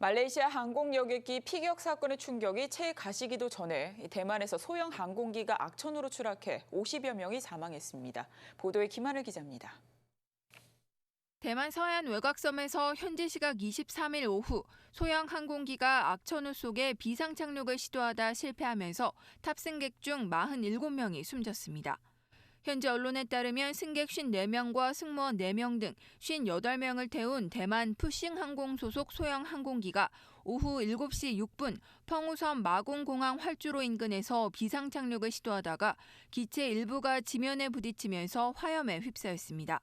말레이시아 항공 여객기 피격 사건의 충격이 채 가시기도 전에 대만에서 소형 항공기가 악천후로 추락해 50여 명이 사망했습니다. 보도에 김하늘 기자입니다. 대만 서해안 외곽섬에서 현지 시각 23일 오후 소형 항공기가 악천후 속에 비상 착륙을 시도하다 실패하면서 탑승객 중 47명이 숨졌습니다. 현지 언론에 따르면 승객 54명과 승무원 4명 등 58명을 태운 대만 푸싱 항공 소속 소형 항공기가 오후 7시 6분 펑우섬 마공공항 활주로 인근에서 비상 착륙을 시도하다가 기체 일부가 지면에 부딪히면서 화염에 휩싸였습니다.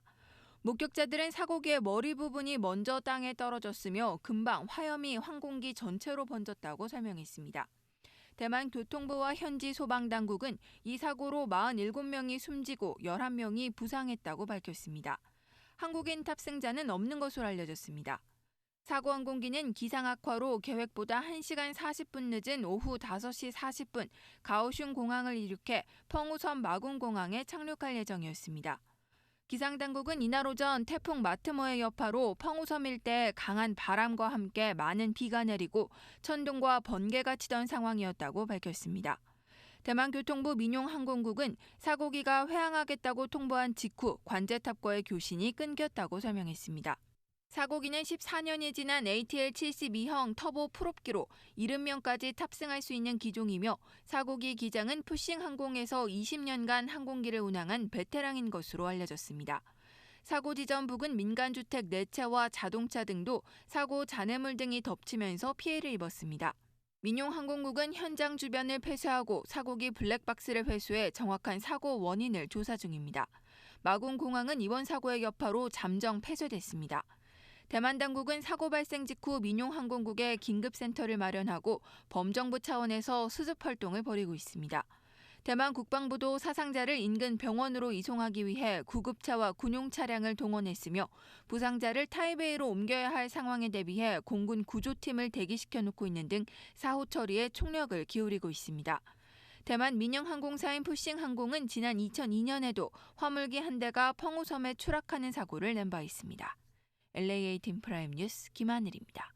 목격자들은 사고기의 머리 부분이 먼저 땅에 떨어졌으며 금방 화염이 항공기 전체로 번졌다고 설명했습니다. 대만 교통부와 현지 소방당국은 이 사고로 47명이 숨지고 11명이 부상했다고 밝혔습니다. 한국인 탑승자는 없는 것으로 알려졌습니다. 사고 항공기는 기상 악화로 계획보다 1시간 40분 늦은 오후 5시 40분 가오슝 공항을 이륙해 펑우섬 마군 공항에 착륙할 예정이었습니다. 기상당국은 이날 오전 태풍 마트모의 여파로 펑우섬 일대에 강한 바람과 함께 많은 비가 내리고 천둥과 번개가 치던 상황이었다고 밝혔습니다. 대만교통부 민용항공국은 사고기가 회항하겠다고 통보한 직후 관제탑과의 교신이 끊겼다고 설명했습니다. 사고기는 14년이 지난 ATL-72형 터보 프롭기로 70명까지 탑승할 수 있는 기종이며 사고기 기장은 푸싱 항공에서 20년간 항공기를 운항한 베테랑인 것으로 알려졌습니다. 사고 지점 부근 민간주택 4채와 자동차 등도 사고 잔해물 등이 덮치면서 피해를 입었습니다. 민용항공국은 현장 주변을 폐쇄하고 사고기 블랙박스를 회수해 정확한 사고 원인을 조사 중입니다. 마군공항은 이번 사고의 여파로 잠정 폐쇄됐습니다. 대만 당국은 사고 발생 직후 민용항공국에 긴급센터를 마련하고 범정부 차원에서 수습 활동을 벌이고 있습니다. 대만 국방부도 사상자를 인근 병원으로 이송하기 위해 구급차와 군용 차량을 동원했으며 부상자를 타이베이로 옮겨야 할 상황에 대비해 공군 구조팀을 대기시켜 놓고 있는 등 사후 처리에 총력을 기울이고 있습니다. 대만 민영 항공사인 푸싱 항공은 지난 2002년에도 화물기 한 대가 펑우섬에 추락하는 사고를 낸 바 있습니다. LAA 팀 프라임 뉴스 김하늘입니다.